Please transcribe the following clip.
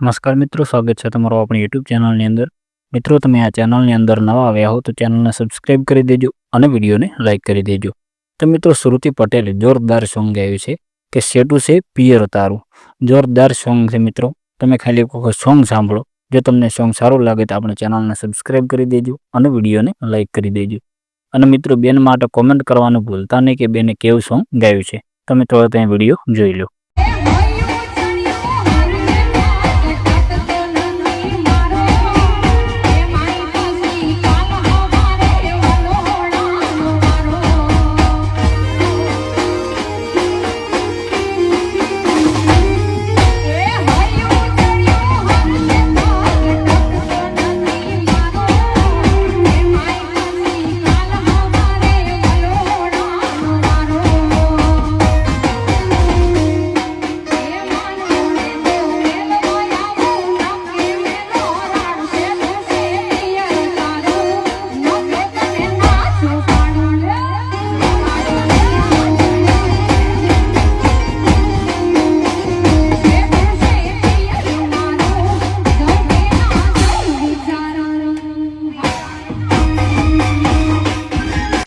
નમસ્કાર મિત્રો, સ્વાગત છે તમારો આપણી યુટ્યુબ ચેનલની અંદર. મિત્રો, તમે આ ચેનલની અંદર નવા આવ્યા હો તો ચેનલને સબસ્ક્રાઇબ કરી દેજો અને વિડીયોને લાઇક કરી દેજો. તો મિત્રો, શ્રુતિ પટેલે જોરદાર સોંગ ગાયું છે કે શેટું છે પિયર તારું. જોરદાર સોંગ છે મિત્રો. તમે ખાલી એક વખત સોંગ સાંભળો. જો તમને સોંગ સારું લાગે તો આપણે ચેનલને સબસ્ક્રાઇબ કરી દેજો અને વિડીયોને લાઇક કરી દેજો. અને મિત્રો, બેન માટે કોમેન્ટ કરવાનું ભૂલતા નહીં કે બેને કેવું સોંગ ગાયું છે. તમે થોડો ત્યાં વીડિયો જોઈ લો.